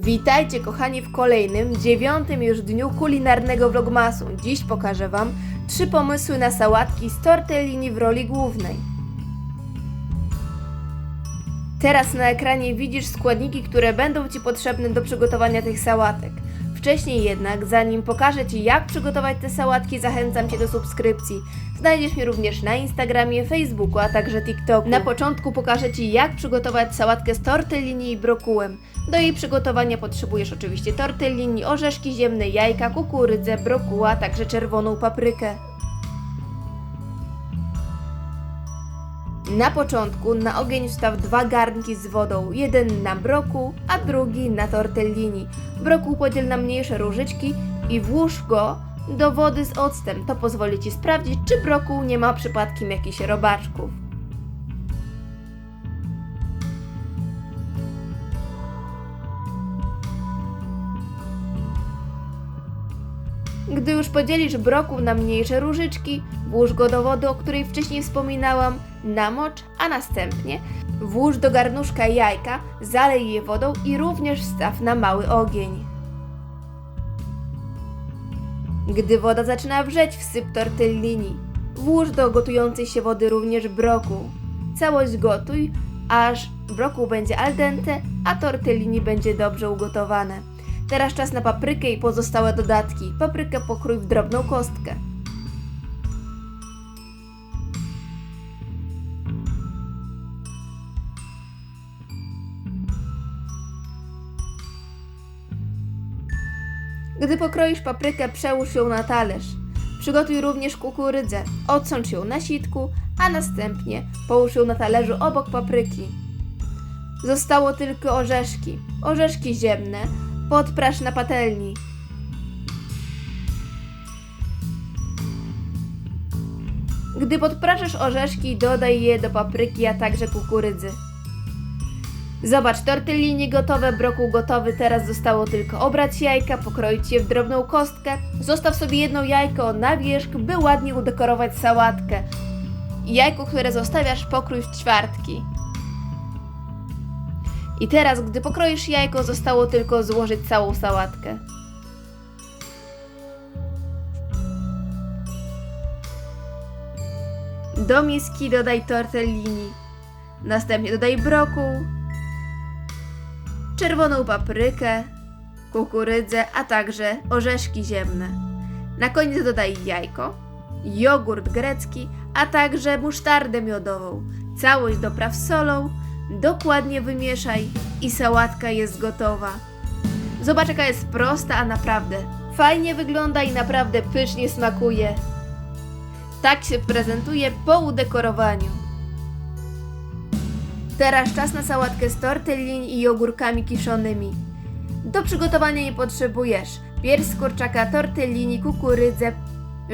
Witajcie kochani w kolejnym, dziewiątym już dniu kulinarnego vlogmasu. Dziś pokażę Wam trzy pomysły na sałatki z tortellini w roli głównej. Teraz na ekranie widzisz składniki, które będą Ci potrzebne do przygotowania tych sałatek. Wcześniej jednak, zanim pokażę Ci jak przygotować te sałatki, zachęcam Cię do subskrypcji. Znajdziesz mnie również na Instagramie, Facebooku, a także TikToku. Na początku pokażę Ci jak przygotować sałatkę z tortellini i brokułem. Do jej przygotowania potrzebujesz oczywiście tortellini, orzeszki ziemne, jajka, kukurydzę, brokuła, a także czerwoną paprykę. Na początku na ogień wstaw dwa garnki z wodą, jeden na brokuł, a drugi na tortellini. Brokuł podziel na mniejsze różyczki i włóż go do wody z octem. To pozwoli Ci sprawdzić, czy brokuł nie ma przypadkiem jakichś robaczków. Gdy już podzielisz brokuł na mniejsze różyczki, włóż go do wody, o której wcześniej wspominałam, namocz, a następnie włóż do garnuszka jajka, zalej je wodą i również wstaw na mały ogień. Gdy woda zaczyna wrzeć, wsyp tortellini. Włóż do gotującej się wody również brokuł. Całość gotuj, aż brokuł będzie al dente, a tortellini będzie dobrze ugotowane. Teraz czas na paprykę i pozostałe dodatki. Paprykę pokrój w drobną kostkę. Gdy pokroisz paprykę, przełóż ją na talerz. Przygotuj również kukurydzę. Odsącz ją na sitku, a następnie połóż ją na talerzu obok papryki. Zostało tylko orzeszki. Orzeszki ziemne podprasz na patelni. Gdy podpraszasz orzeszki, dodaj je do papryki, a także kukurydzy. Zobacz, tortellini gotowe, brokuł gotowy, teraz zostało tylko obrać jajka, pokroić je w drobną kostkę. Zostaw sobie jedno jajko na wierzch, by ładnie udekorować sałatkę. Jajko, które zostawiasz, pokrój w ćwiartki. I teraz, gdy pokroisz jajko, zostało tylko złożyć całą sałatkę. Do miski dodaj tortellini. Następnie dodaj brokuł, czerwoną paprykę, kukurydzę, a także orzeszki ziemne. Na koniec dodaj jajko, jogurt grecki, a także musztardę miodową. Całość dopraw solą, dokładnie wymieszaj i sałatka jest gotowa. Zobacz jaka jest prosta, a naprawdę fajnie wygląda i naprawdę pysznie smakuje. Tak się prezentuje po udekorowaniu. Teraz czas na sałatkę z tortellini i ogórkami kiszonymi. Do przygotowania nie potrzebujesz pierś z kurczaka, tortellini, kukurydzę,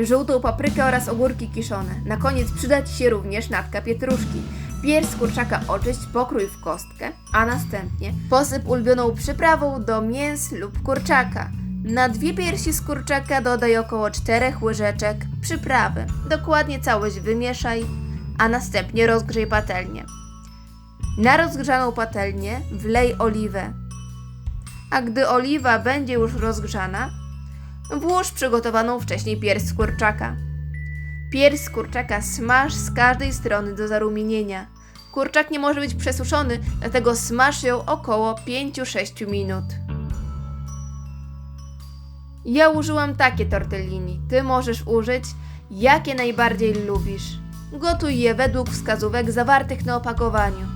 żółtą paprykę oraz ogórki kiszone. Na koniec przyda Ci się również natka pietruszki. Pierś z kurczaka oczyść, pokrój w kostkę, a następnie posyp ulubioną przyprawą do mięs lub kurczaka. Na dwie piersi z kurczaka dodaj około 4 łyżeczek przyprawy. Dokładnie całość wymieszaj, a następnie rozgrzej patelnię. Na rozgrzaną patelnię wlej oliwę. A gdy oliwa będzie już rozgrzana, włóż przygotowaną wcześniej pierś z kurczaka. Pierś z kurczaka smaż z każdej strony do zarumienienia. Kurczak nie może być przesuszony, dlatego smaż ją około 5-6 minut. Ja użyłam takie tortellini. Ty możesz użyć, jakie najbardziej lubisz. Gotuj je według wskazówek zawartych na opakowaniu.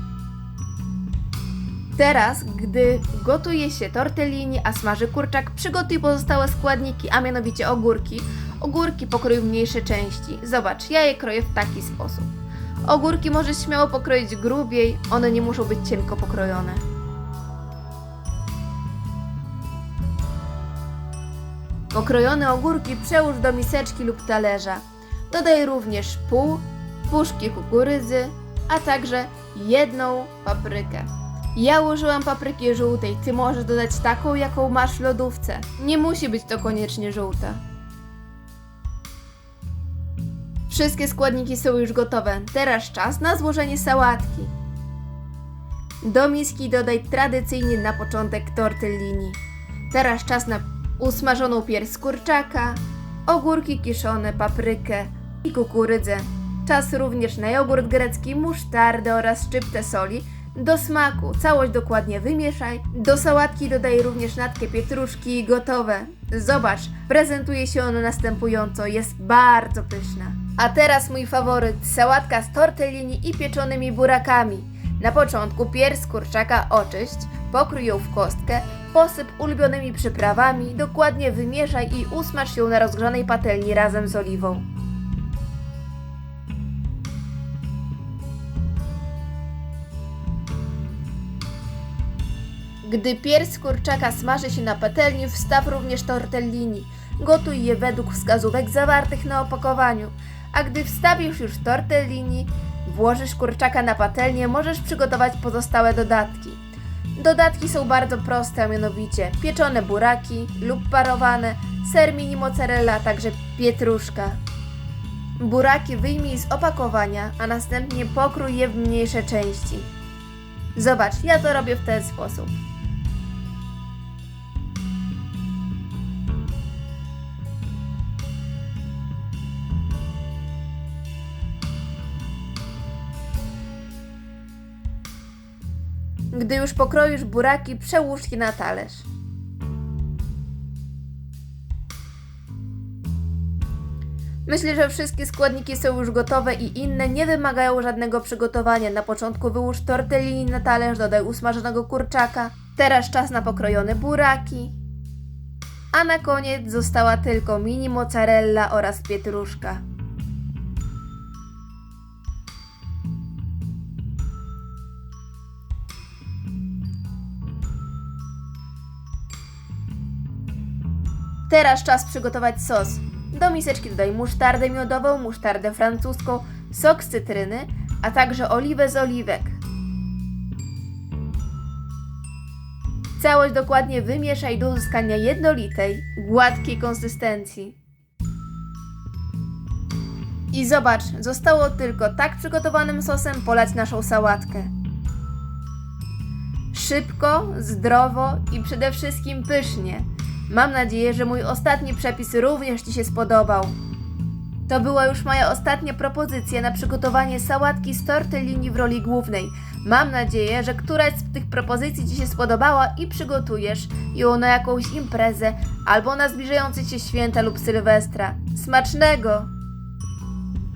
Teraz, gdy gotuje się tortellini, a smaży kurczak, przygotuj pozostałe składniki, a mianowicie ogórki. Ogórki pokrój w mniejsze części. Zobacz, ja je kroję w taki sposób. Ogórki możesz śmiało pokroić grubiej, one nie muszą być cienko pokrojone. Pokrojone ogórki przełóż do miseczki lub talerza. Dodaj również pół puszki kukurydzy, a także jedną paprykę. Ja użyłam papryki żółtej, ty możesz dodać taką, jaką masz w lodówce. Nie musi być to koniecznie żółta. Wszystkie składniki są już gotowe. Teraz czas na złożenie sałatki. Do miski dodaj tradycyjnie na początek tortellini. Teraz czas na usmażoną pierś kurczaka, ogórki kiszone, paprykę i kukurydzę. Czas również na jogurt grecki, musztardę oraz szczyptę soli. Do smaku całość dokładnie wymieszaj. Do sałatki dodaj również natkę pietruszki i gotowe. Zobacz, prezentuje się ono następująco, jest bardzo pyszna. A teraz mój faworyt, sałatka z tortellini i pieczonymi burakami. Na początku pierś kurczaka oczyść, pokrój ją w kostkę, posyp ulubionymi przyprawami, dokładnie wymieszaj i usmaż ją na rozgrzanej patelni razem z oliwą. Gdy pierś kurczaka smaży się na patelni, wstaw również tortellini. Gotuj je według wskazówek zawartych na opakowaniu. A gdy wstawisz już tortellini, włożysz kurczaka na patelnię, możesz przygotować pozostałe dodatki. Dodatki są bardzo proste, a mianowicie pieczone buraki lub parowane, ser mini mozzarella, a także pietruszka. Buraki wyjmij z opakowania, a następnie pokrój je w mniejsze części. Zobacz, ja to robię w ten sposób. Gdy już pokroisz buraki, przełóż je na talerz. Myślę, że wszystkie składniki są już gotowe i inne nie wymagają żadnego przygotowania. Na początku wyłóż tortellini na talerz, dodaj usmażonego kurczaka. Teraz czas na pokrojone buraki. A na koniec została tylko mini mozzarella oraz pietruszka. Teraz czas przygotować sos. Do miseczki dodaj musztardę miodową, musztardę francuską, sok z cytryny, a także oliwę z oliwek. Całość dokładnie wymieszaj do uzyskania jednolitej, gładkiej konsystencji. I zobacz, zostało tylko tak przygotowanym sosem polać naszą sałatkę. Szybko, zdrowo i przede wszystkim pysznie. Mam nadzieję, że mój ostatni przepis również Ci się spodobał. To była już moja ostatnia propozycja na przygotowanie sałatki z tortellini w roli głównej. Mam nadzieję, że któraś z tych propozycji Ci się spodobała i przygotujesz ją na jakąś imprezę albo na zbliżające się święta lub sylwestra. Smacznego!